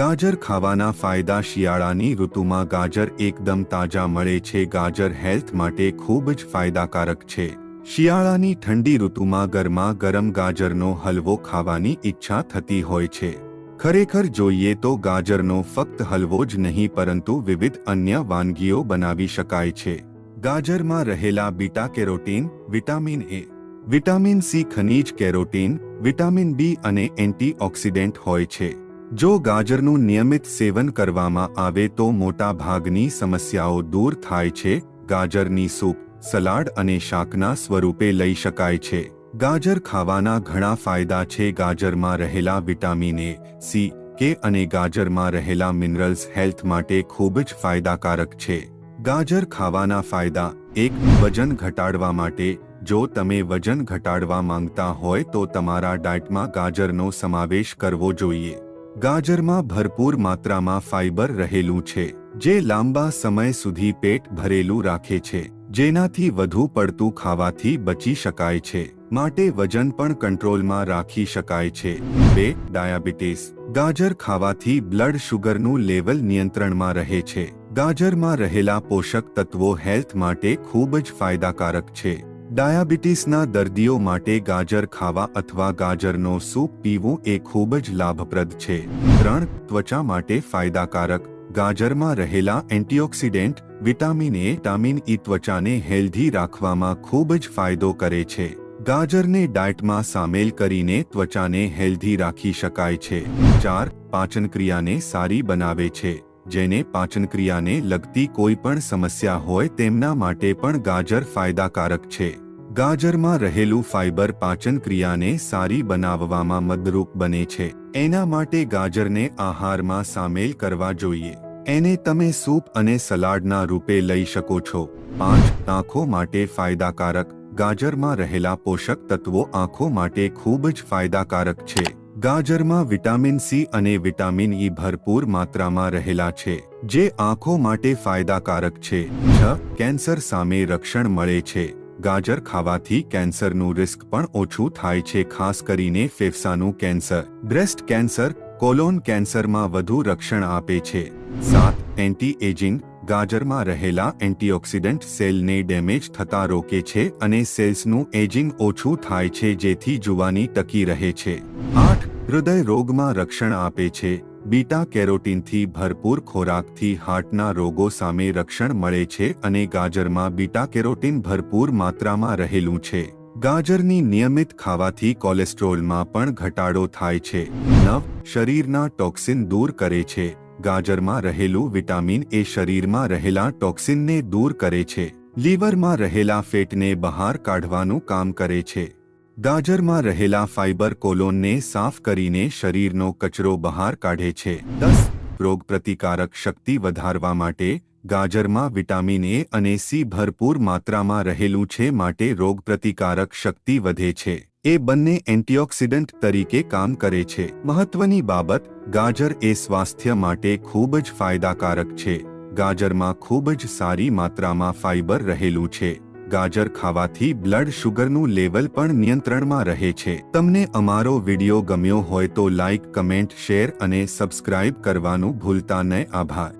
ગાજર ખાવાના ફાયદા શિયાળાની ઋતુમાં ગાજર એકદમ તાજા મળે છે. ગાજર હેલ્થ માટે ખૂબ જ ફાયદાકારક છે. શિયાળાની ઠંડી ઋતુમાં ગરમા ગરમ ગાજરનો હલવો ખાવાની ઈચ્છા થતી હોય છે. ખરેખર જોઈએ તો ગાજરનો ફક્ત હલવો જ નહીં, પરંતુ વિવિધ અન્ય વાનગીઓ બનાવી શકાય છે. ગાજરમાં રહેલા beta carotene, vitamin A, vitamin C, ખનીજ કેરોટીન, વિટામિન બી અને એન્ટીઓક્સિડન્ટ હોય છે. જો ગાજરનું નિયમિત સેવન કરવામાં આવે તો મોટા ભાગની સમસ્યાઓ દૂર થાય છે. ગાજરની સૂપ, સલાડ અને શાકના સ્વરૂપે લઈ શકાય છે. ગાજર ખાવાના ઘણા ફાયદા છે. ગાજરમાં રહેલા વિટામિન એ, સી, કે અને ગાજરમાં રહેલા મિનરલ્સ હેલ્થ માટે ખૂબ જ ફાયદાકારક છે. ગાજર ખાવાના ફાયદા, એક, વજન ઘટાડવા માટે. જો તમે વજન ઘટાડવા માંગતા હોય તો તમારા ડાયટમાં ગાજરનો સમાવેશ કરવો જોઈએ. ગાજરમાં ભરપૂર માત્રામાં ફાઇબર રહેલું છે, જે લાંબા સમય સુધી પેટ ભરેલું રાખે છે, જેનાથી વધુ પડતું ખાવાથી બચી શકાય છે, માટે વજન પણ કંટ્રોલમાં રાખી શકાય છે. બે, ડાયાબિટીસ. ગાજર ખાવાથી બ્લડ શુગરનું લેવલ નિયંત્રણમાં રહે છે. ગાજરમાં રહેલા પોષક તત્વો હેલ્થ માટે ખૂબ જ ફાયદાકારક છે. ડાયાબિટીસના દર્દીઓ માટે ગાજર ખાવા અથવા ગાજરનો સૂપ પીવું એ ખૂબ જ લાભપ્રદ છે. ત્રણ, ત્વચા માટે ફાયદાકારક. ગાજરમાં રહેલા antioxidant, vitamin A vitamin E ત્વચાને હેલ્ધી રાખવામાં ખૂબ જ ફાયદો કરે છે. ગાજરને ડાયટમાં સામેલ કરીને ત્વચાને હેલ્ધી રાખી શકાય છે. ચાર, પાચનક્રિયાને સારી બનાવે છે. જેને પાચનક્રિયાને લગતી કોઈ પણ સમસ્યા હોય તેમના માટે પણ ગાજર ફાયદાકારક છે. ગાજરમાં રહેલું ફાઇબર પાચન ક્રિયાને સારી બનાવવામાં મદરૂપ બને છે. એના માટે ગાજરને આહારમાં સામેલ કરવા જોઈએ. એને તમે સૂપ અને સલાડના રૂપે લઈ શકો છો. પાંચ, આંખો માટે ફાયદાકારક. ગાજરમાં રહેલા પોષક તત્વો આંખો માટે ખૂબ જ ફાયદાકારક છે. ગાજરમાં વિટામિન સી અને વિટામિન ઈ ભરપૂર માત્રામાં રહેલા છે, જે આંખો માટે ફાયદાકારક છે. છ, કેન્સર સામે રક્ષણ મળે છે. ગાજર ખાવાથી કેન્સરનું રિસ્ક પણ ઓછું થાય છે, ખાસ કરીને ફેફસાનું કેન્સર. બ્રેસ્ટ કેન્સર, કોલોન કેન્સરમાં વધુ રક્ષણ આપે છે. સાત એન્ટી એજિંગ ગાજરમાં રહેલા એન્ટીઓક્સિડન્ટ સેલને ડેમેજ થતા રોકે છે અને સેલ્સનું એજિંગ ઓછું થાય છે, જેથી જુવાની ટકી રહે છે. આઠ, હૃદય રોગમાં રક્ષણ આપે છે. બીટા કેરોટીનથી ભરપૂર ખોરાકથી હાર્ટના રોગો સામે રક્ષણ મળે છે અને ગાજરમાં બીટા કેરોટીન ભરપૂર માત્રામાં રહેલું છે. ગાજરની નિયમિત ખાવાથી કોલેસ્ટ્રોલમાં પણ ઘટાડો થાય છે. નવ, શરીરના ટોક્સિન દૂર કરે છે. ગાજરમાં રહેલું વિટામિન એ શરીરમાં રહેલા ટોક્સિનને દૂર કરે છે. લીવરમાં રહેલા ફેટને બહાર કાઢવાનું કામ કરે છે. ગાજરમાં રહેલા ફાઇબર કોલોનને સાફ કરીને શરીરનો કચરો બહાર કાઢે છે. દસ, રોગપ્રતિકારક શક્તિ વધારવા માટે ગાજરમાં વિટામિન એ અને સી ભરપૂર માત્રામાં રહેલું છે માટે રોગપ્રતિકારક શક્તિ વધે છે. એ બંને એન્ટીઓક્સિડન્ટ તરીકે કામ કરે છે. મહત્વની બાબત, ગાજર એ સ્વાસ્થ્ય માટે ખૂબ જ ફાયદાકારક છે. ગાજરમાં ખૂબ જ સારી માત્રામાં ફાઇબર રહેલું છે. ગાજર ખાવાથી બ્લડ શુગરનું લેવલ પણ નિયંત્રણમાં રહે છે. તમને અમારો વિડિયો ગમ્યો હોય તો લાઇક કમેન્ટ, શેર અને સબસ્ક્રાઇબ કરવાનું ભૂલતા નહીં. આભાર.